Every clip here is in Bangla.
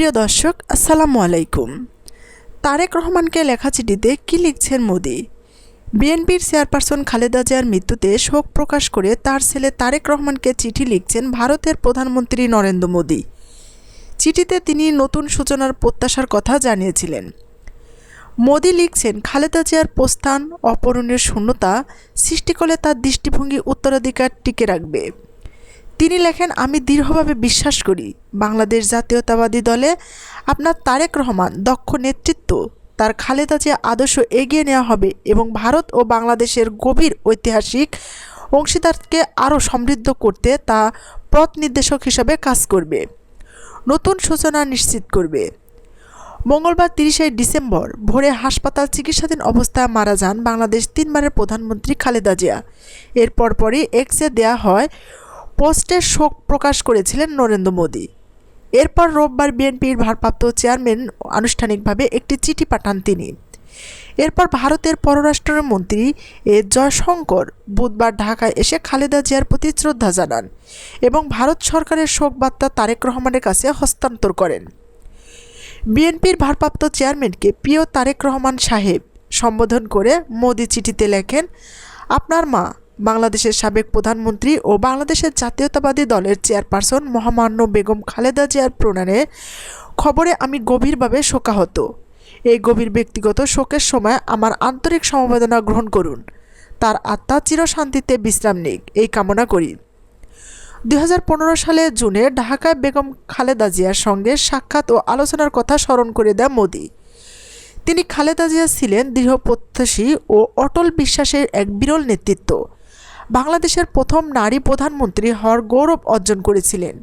প্রিয় দর্শক, আসসালামু আলাইকুম। তারেক রহমানকে লেখা চিঠিতে কী লিখছেন মোদি? বিএনপির চেয়ারপারসন খালেদা জিয়ার মৃত্যুতে শোক প্রকাশ করে তার ছেলে তারেক রহমানকে চিঠি লিখছেন ভারতের প্রধানমন্ত্রী নরেন্দ্র মোদি। চিঠিতে তিনি নতুন সূচনার প্রত্যাশার কথা জানিয়েছিলেন। মোদি লিখছেন, খালেদা জিয়ার প্রস্থান অপূরণের শূন্যতা সৃষ্টি করলে তার দৃষ্টিভঙ্গি উত্তরাধিকার টিকে রাখবে। তিনি লেখেন, আমি দৃঢ়ভাবে বিশ্বাস করি, বাংলাদেশ জাতীয়তাবাদী দলে আপনার তারেক রহমান দক্ষ নেতৃত্ব, তার খালেদা জিয়া আদর্শ এগিয়ে নেওয়া হবে এবং ভারত ও বাংলাদেশের গভীর ঐতিহাসিক অংশীদারকে আরও সমৃদ্ধ করতে তা পথ নির্দেশক হিসাবে কাজ করবে। নতুন সূচনা নিশ্চিত করবে। মঙ্গলবার তিরিশে ডিসেম্বর ভোরে হাসপাতাল চিকিৎসাধীন অবস্থায় মারা যান বাংলাদেশ তিনবারের প্রধানমন্ত্রী খালেদা জিয়া। এর পরপরই এক্সে দেয়া হয় পোস্টে শোক প্রকাশ করেছিলেন নরেন্দ্র মোদী। এরপর রোববার বিএনপির ভারপ্রাপ্ত চেয়ারম্যান আনুষ্ঠানিকভাবে একটি চিঠি পাঠান তিনি। এরপর ভারতের পররাষ্ট্রমন্ত্রী এ জয়শঙ্কর বুধবার ঢাকায় এসে খালেদা জিয়ার প্রতি শ্রদ্ধা জানান এবং ভারত সরকারের শোক বার্তা তারেক রহমানের কাছে হস্তান্তর করেন। বিএনপির ভারপ্রাপ্ত চেয়ারম্যানকে প্রিয় তারেক রহমান সাহেব সম্বোধন করে মোদি চিঠিতে লেখেন, আপনার মা বাংলাদেশের সাবেক প্রধানমন্ত্রী ও বাংলাদেশের জাতীয়তাবাদী দলের চেয়ারপারসন মহামান্য বেগম খালেদা জিয়ার প্রণয়নে খবরে আমি গভীরভাবে শোকাহত। এই গভীর ব্যক্তিগত শোকের সময় আমার আন্তরিক সমবেদনা গ্রহণ করুন। তার আত্মা চিরশান্তিতে বিশ্রাম নিক। এই কামনা করি। দু হাজার পনেরো সালে জুনে ঢাকায় বেগম খালেদা জিয়ার সঙ্গে সাক্ষাৎ ও আলোচনার কথা স্মরণ করে দেয় মোদি। তিনি খালেদা জিয়া ছিলেন দৃঢ় প্রত্যাশী ও অটল বিশ্বাসের এক বিরল নেতৃত্ব। বাংলাদেশের প্রথম নারী প্রধানমন্ত্রী হওয়ার গৌরব অর্জন করেছিলেন।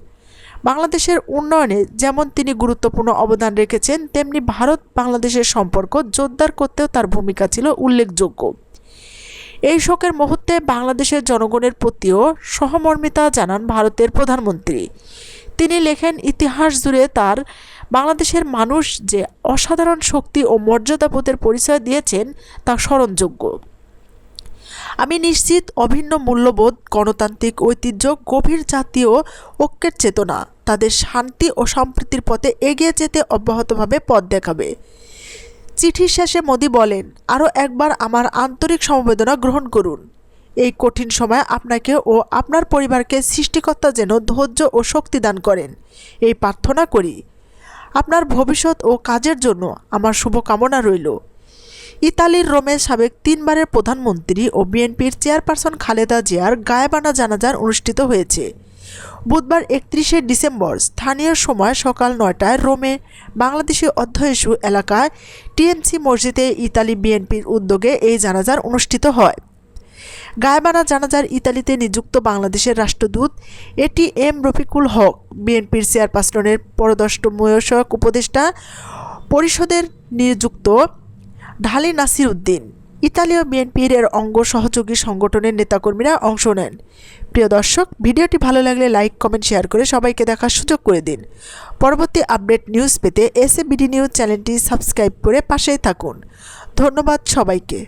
বাংলাদেশের উন্নয়নে যেমন তিনি গুরুত্বপূর্ণ অবদান রেখেছেন, তেমনি ভারত বাংলাদেশের সম্পর্ক জোরদার করতেও তার ভূমিকা ছিল উল্লেখযোগ্য। এই শোকের মুহূর্তে বাংলাদেশের জনগণের প্রতিও সহমর্মিতা জানান ভারতের প্রধানমন্ত্রী। তিনি লেখেন, ইতিহাস জুড়ে তার বাংলাদেশের মানুষ যে অসাধারণ শক্তি ও মর্যাদাবোধের পরিচয় দিয়েছেন তা স্মরণযোগ্য। আমি নিশ্চিত অভিন্ন মূল্যবোধ, গণতান্ত্রিক ঐতিহ্য, গভীর জাতীয় ঐক্যের চেতনা, তাদের শান্তি ও সম্প্রীতির পথে এগিয়ে যেতে অব্যাহতভাবে পথ দেখাবে। চিঠির শেষে মোদি বলেন, আরও একবার আমার আন্তরিক সমবেদনা গ্রহণ করুন। এই কঠিন সময় আপনাকে ও আপনার পরিবারকে সৃষ্টিকর্তা যেন ধৈর্য ও শক্তি দান করেন। এই প্রার্থনা করি। আপনার ভবিষ্যৎ ও কাজের জন্য আমার শুভকামনা রইল। ইতালির রোমে সাবেক তিনবারের প্রধানমন্ত্রী ও বিএনপির চেয়ারপারসন খালেদা জিয়ার গায়েবানা জানাজার অনুষ্ঠিত হয়েছে। বুধবার একত্রিশে ডিসেম্বর স্থানীয় সময় সকাল নয়টায় রোমে বাংলাদেশি অধ্যয়সু এলাকায় টিএমসি মসজিদে ইতালি বিএনপির উদ্যোগে এই জানাজার অনুষ্ঠিত হয়। গায়েবানা জানাজার ইতালিতে নিযুক্ত বাংলাদেশের রাষ্ট্রদূত এটি এম রফিকুল হক, বিএনপির চেয়ারপারসনের পরদষ্ট ময়সক উপদেষ্টা পরিষদের নিযুক্ত ঢালি নাসির উদ্দিন ইতালীয় বিএনপির এর অঙ্গ সহযোগী সংগঠনের নেতাকর্মীরা অংশ নেন। প্রিয় দর্শক, ভিডিওটি ভালো লাগলে লাইক, কমেন্ট, শেয়ার করে সবাইকে দেখার সুযোগ করে দিন। পরবর্তী আপডেট নিউজ পেতে এস বিডি নিউজ চ্যানেলটি সাবস্ক্রাইব করে পাশেই থাকুন। ধন্যবাদ সবাইকে।